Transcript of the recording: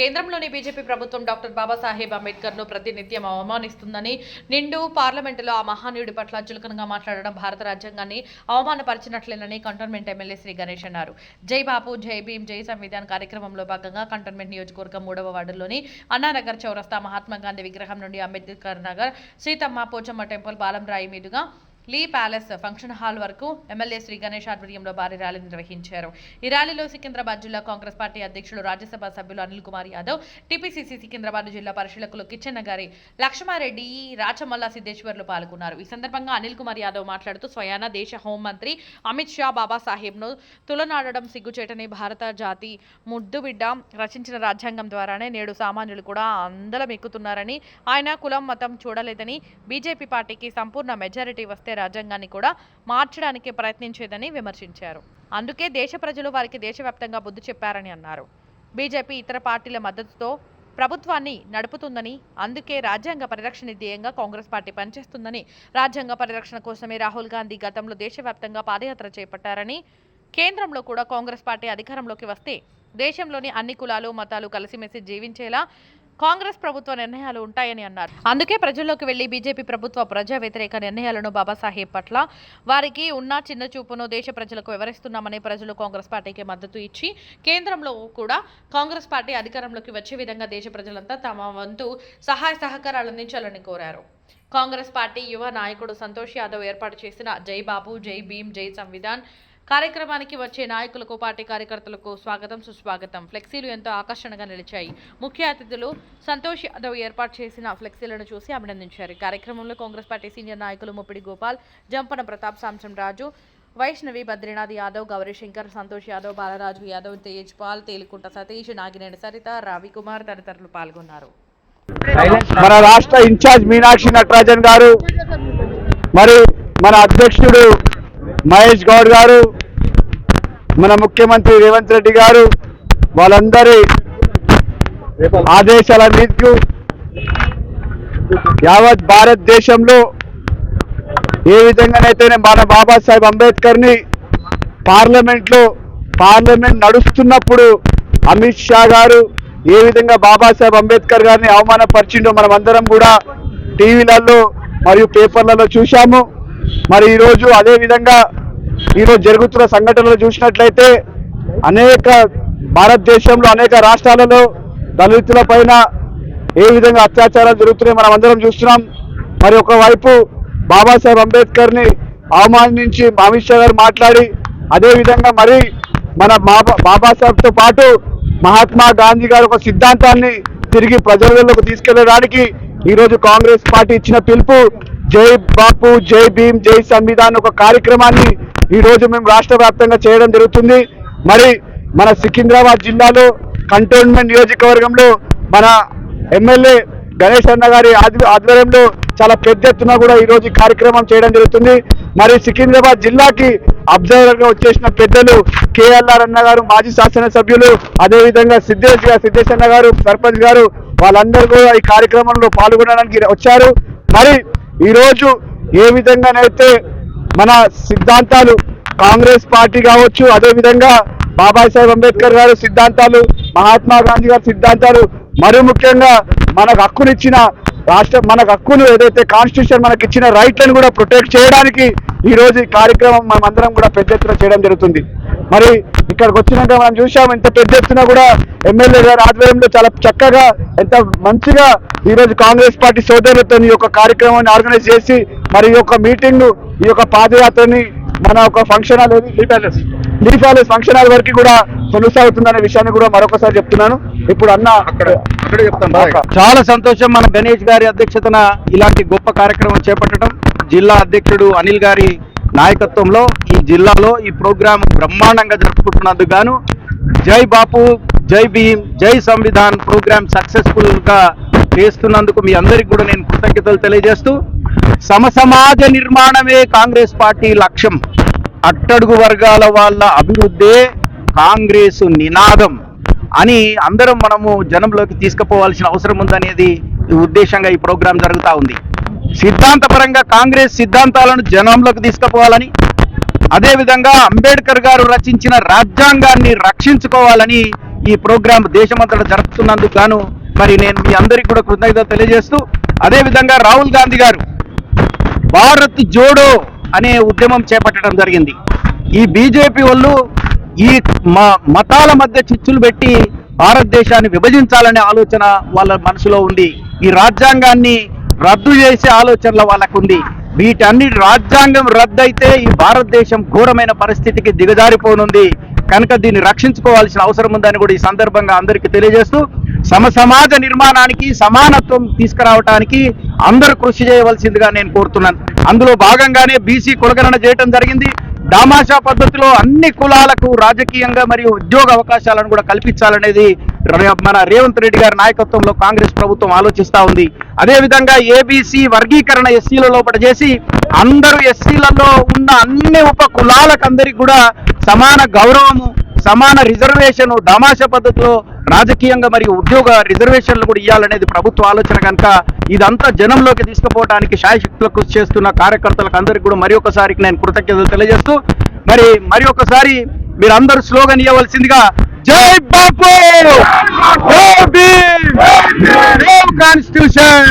కేంద్రంలోని బీజేపీ ప్రభుత్వం డాక్టర్ బాబాసాహెబ్ అంబేద్కర్ను ప్రతినిత్యం అవమానిస్తుందని నిండు పార్లమెంటులో ఆ మహానీయుడి పట్ల చులకనగా మాట్లాడడం భారత రాజ్యాంగాన్ని అవమానపరిచినట్లేనని కంటోన్మెంట్ ఎమ్మెల్యే శ్రీ గణేష్ అన్నారు. జై బాపు జై భీం జై సంవిధాన్ కార్యక్రమంలో భాగంగా కంటోన్మెంట్ నియోజకవర్గం మూడవ వార్డులోని అన్నానగర్ చౌరస్తా మహాత్మా గాంధీ విగ్రహం నుండి అంబేద్కర్ నగర్ సీతమ్మ పోచమ్మ టెంపుల్ బాలంరాయి మీదుగా లీ ప్యాలెస్ ఫంక్షన్ హాల్ వరకు ఎమ్మెల్యే శ్రీ గణేష్ ఆధ్వర్యంలో భారీ ర్యాలీ నిర్వహించారు. ఈ ర్యాలీలో సికింద్రాబాద్ జిల్లా కాంగ్రెస్ పార్టీ అధ్యక్షులు రాజ్యసభ సభ్యులు అనిల్ కుమార్ యాదవ్ టీపీసీసీ సికింద్రాబాద్ జిల్లా పరిశీలకులు కిచ్చెన్న గారి లక్ష్మారెడ్డి రాచమల్ల సిద్ధేశ్వర్లు పాల్గొన్నారు. ఈ సందర్భంగా అనిల్ కుమార్ యాదవ్ మాట్లాడుతూ స్వయాన దేశ హోంమంత్రి అమిత్ షా బాబాసాహెబ్ను తులనాడడం సిగ్గుచేటని భారత జాతి ముద్దుబిడ్డ రచించిన రాజ్యాంగం ద్వారానే నేడు సామాన్యులు కూడా అందలం ఎక్కుతున్నారని ఆయన కులం మతం చూడలేదని బీజేపీ పార్టీకి సంపూర్ణ మెజారిటీ వస్తే రాజ్యాంగాన్ని కూడా మార్చడానికి ప్రయత్నించేదని విమర్శించారు. అందుకే దేశ ప్రజలు వారికి దేశవ్యాప్తంగా బుద్ధి చెప్పారని అన్నారు. బీజేపీ ఇతర పార్టీల మద్దతుతో ప్రభుత్వాన్ని నడుపుతుందని అందుకే రాజ్యాంగ పరిరక్షణ ధ్యేయంగా కాంగ్రెస్ పార్టీ పనిచేస్తుందని రాజ్యాంగ పరిరక్షణ కోసమే రాహుల్ గాంధీ గతంలో దేశవ్యాప్తంగా పాదయాత్ర చేపట్టారని కేంద్రంలో కూడా కాంగ్రెస్ పార్టీ అధికారంలోకి వస్తే దేశంలోని అన్ని కులాలు మతాలు కలిసిమెలిసి జీవించేలా కాంగ్రెస్ ప్రభుత్వ నిర్ణయాలు ఉంటాయని అన్నారు. అందుకే ప్రజల్లోకి వెళ్ళి బీజేపీ ప్రభుత్వ ప్రజా వ్యతిరేక నిర్ణయాలను బాబాసాహెబ్ పట్ల వారికి ఉన్న చిన్న చూపును దేశ ప్రజలకు వివరిస్తున్నామని ప్రజలు కాంగ్రెస్ పార్టీకి మద్దతు ఇచ్చి కేంద్రంలో కూడా కాంగ్రెస్ పార్టీ అధికారంలోకి వచ్చే విధంగా దేశ ప్రజలంతా తమ వంతు సహాయ సహకారాలు అందించాలని కోరారు. కాంగ్రెస్ పార్టీ యువ నాయకుడు సంతోష్ యాదవ్ ఏర్పాటు చేసిన జై బాబు జై భీమ్ జై సంవిధాన్ కార్యక్రమానికి వచ్చే నాయకులకు పార్టీ కార్యకర్తలకు స్వాగతం సుస్వాగతం. ఫ్లెక్సీలు ఎంతో ఆకర్షణగా నిలిచాయి. ముఖ్య అతిథులు సంతోష్ యాదవ్ ఏర్పాటు చేసిన ఫ్లెక్సీలను చూసి అభినందించారు. కార్యక్రమంలో కాంగ్రెస్ పార్టీ సీనియర్ నాయకులు ముప్పిడి గోపాల్ జంపన ప్రతాప్ సాంసం రాజు వైష్ణవి బద్రీనాథ్ యాదవ్ గౌరీశంకర్ సంతోష్ యాదవ్ బాలరాజు యాదవ్ తేజ్ పాల్ తేలికుంట సతీష్ నాగినేని సరిత రవికుమార్ తదితరులు పాల్గొన్నారు. మన రాష్ట్ర ఇన్ఛార్జ్ మీనాక్షి నటరాజన్ గారు మరి మన అధ్యక్షుడు మహేష్ గౌడ్ గారు మన ముఖ్యమంత్రి రేవంత్ రెడ్డి గారు వాళ్ళందరి ఆదేశాల మీదకు యావత్ భారతదేశంలో ఏ విధంగానైతేనే మన బాబాసాహెబ్ అంబేద్కర్ని పార్లమెంట్లో పార్లమెంట్ నడుస్తున్నప్పుడు అమిత్ షా గారు ఏ విధంగా బాబాసాహెబ్ అంబేద్కర్ గారిని అవమానపరిచిండో మనం అందరం కూడా టీవీలలో మరియు పేపర్లలో చూశాము. మరి ఈరోజు అదే విధంగా ఈరోజు జరుగుతున్న సంఘటనలు చూసినట్లయితే అనేక భారతదేశంలో అనేక రాష్ట్రాలలో దళితుల పైన ఏ విధంగా అత్యాచారాలు జరుగుతున్నాయి మనం అందరం చూస్తున్నాం. మరి ఒకవైపు బాబాసాహెబ్ అంబేద్కర్ని అవమానించి అమిత్ షా గారు మాట్లాడి అదేవిధంగా మరి మన బాబా బాబాసాహెబ్ పాటు మహాత్మా గాంధీ గారు ఒక సిద్ధాంతాన్ని తిరిగి ప్రజలలోకి తీసుకెళ్ళడానికి ఈరోజు కాంగ్రెస్ పార్టీ ఇచ్చిన పిలుపు జై బాపు జై భీమ్ జై సంవిధాన్ ఒక కార్యక్రమాన్ని ఈ రోజు మేము రాష్ట్ర వ్యాప్తంగా చేయడం జరుగుతుంది. మరి మన సికింద్రాబాద్ జిల్లాలో కంటోన్మెంట్ నియోజకవర్గంలో మన ఎమ్మెల్యే గణేష్ అన్న గారి ఆధ్వర్యంలో చాలా పెద్ద ఎత్తున కూడా ఈ రోజు కార్యక్రమం చేయడం జరుగుతుంది. మరి సికింద్రాబాద్ జిల్లాకి అబ్జర్వర్గా వచ్చేసిన పెద్దలు కేఎల్ఆర్ అన్న గారు మాజీ శాసనసభ్యులు అదేవిధంగా సిద్ధేష్ గారు సిద్ధేష్ అన్న గారు సర్పంచ్ గారు వాళ్ళందరూ కూడా ఈ కార్యక్రమంలో పాల్గొనడానికి వచ్చారు. మరి ఈరోజు ఏ విధంగానైతే మన సిద్ధాంతాలు కాంగ్రెస్ పార్టీ కావచ్చు అదేవిధంగా బాబాసాహెబ్ అంబేద్కర్ గారు సిద్ధాంతాలు మహాత్మా గాంధీ గారి సిద్ధాంతాలు మరి ముఖ్యంగా మనకు హక్కునిచ్చిన రాష్ట్ర మనకు హక్కులు ఏదైతే కాన్స్టిట్యూషన్ మనకి ఇచ్చిన రైట్లను కూడా ప్రొటెక్ట్ చేయడానికి ఈరోజు ఈ కార్యక్రమం మనమందరం కూడా పెద్ద ఎత్తున చేయడం జరుగుతుంది. మరి ఇక్కడికి వచ్చినాక మనం చూసాం ఎంత పెద్ద ఎత్తున కూడా ఎమ్మెల్యే గారి ఆధ్వర్యంలో చాలా చక్కగా ఎంత మంచిగా ఈ రోజు కాంగ్రెస్ పార్టీ సోదరులతో ఈ యొక్క కార్యక్రమాన్ని ఆర్గనైజ్ చేసి మరి ఈ యొక్క మీటింగ్ ఈ యొక్క పాదయాత్రని మన ఒక ఫంక్షన్ హాల్ ఏది? Lee palace. Lee palace function hall వరకు కూడా కొనసాగుతుందనే విషయాన్ని కూడా మరొకసారి చెప్తున్నాను. ఇప్పుడు అన్న అక్కడే చెప్తాను చాలా సంతోషం మన గణేష్ గారి అధ్యక్షతన ఇలాంటి గొప్ప కార్యక్రమం చేపట్టడం. జిల్లా అధ్యక్షుడు అనిల్ గారి నాయకత్వంలో ఈ జిల్లాలో ఈ ప్రోగ్రాం బ్రహ్మాండంగా జరుపుకుంటున్నందుకు గాను జై బాపు జై భీమ్ జై సంవిధాన్ ప్రోగ్రాం సక్సెస్ఫుల్గా చేస్తున్నందుకు మీ అందరికి కూడా నేను కృతజ్ఞతలు తెలియజేస్తూ సమసమాజ నిర్మాణమే కాంగ్రెస్ పార్టీ లక్ష్యం. అట్టడుగు వర్గాల వాళ్ళ అభివృద్ధే కాంగ్రెస్ నినాదం అని అందరం మనము జనంలోకి తీసుకుపోవాల్సిన అవసరం ఉందనేది ఈ ఉద్దేశంగా ఈ ప్రోగ్రాం జరుగుతూ ఉంది. సిద్ధాంతపరంగా కాంగ్రెస్ సిద్ధాంతాలను జనంలోకి తీసుకుపోవాలని అదేవిధంగా అంబేద్కర్ గారు రచించిన రాజ్యాంగాన్ని రక్షించుకోవాలని ఈ ప్రోగ్రాం దేశమంతటా జరుపుతున్నందుకు గాను మరి నేను మీ అందరికీ కూడా కృతజ్ఞత తెలియజేస్తూ అదేవిధంగా రాహుల్ గాంధీ గారు భారత్ జోడో అనే ఉద్యమం చేపట్టడం జరిగింది. ఈ బీజేపీ వాళ్ళు ఈ మ- మతాల మధ్య చిచ్చులు పెట్టి భారతదేశాన్ని విభజించాలనే ఆలోచన వాళ్ళ మనసులో ఉంది ఈ రాజ్యాంగాన్ని రద్దు చేసే ఆలోచనల వాళ్ళకు ఉంది వీటన్ని రాజ్యాంగం రద్దయితే ఈ భారతదేశం ఘోరమైన పరిస్థితికి దిగజారిపోనుంది. కనుక దీన్ని రక్షించుకోవాల్సిన అవసరం ఉందని కూడా ఈ సందర్భంగా అందరికీ తెలియజేస్తూ సమ సమాజ నిర్మాణానికి సమానత్వం తీసుకురావటానికి అందరూ కృషి చేయవలసిందిగా నేను కోరుతున్నాను. అందులో భాగంగానే బీసీ కులగణన చేయటం జరిగింది. దామాషా పద్ధతిలో అన్ని కులాలకు రాజకీయంగా మరియు ఉద్యోగ అవకాశాలను కూడా కల్పించాలనేది మన రేవంత్ రెడ్డి గారి నాయకత్వంలో కాంగ్రెస్ ప్రభుత్వం ఆలోచిస్తా ఉంది. అదేవిధంగా ఏబీసీ వర్గీకరణ ఎస్సీల లోపల చేసి అందరూ ఎస్సీలలో ఉన్న అన్ని ఉప కులాలకందరికి కూడా సమాన గౌరవము సమాన రిజర్వేషన్ డమాష పద్ధతిలో రాజకీయంగా మరియు ఉద్యోగ రిజర్వేషన్లు కూడా ఇవ్వాలనేది ప్రభుత్వ ఆలోచన కనుక ఇదంతా జనంలోకి తీసుకుపోవడానికి శాయశక్తుల కృషి చేస్తున్న కార్యకర్తలకు అందరికీ కూడా మరి ఒకసారికి నేను కృతజ్ఞతలు తెలియజేస్తూ మరి మరి ఒకసారి మీరందరూ స్లోగన్ ఇవ్వవలసిందిగా జై బాపు జై భీమ్! జై కాన్స్టిట్యూషన్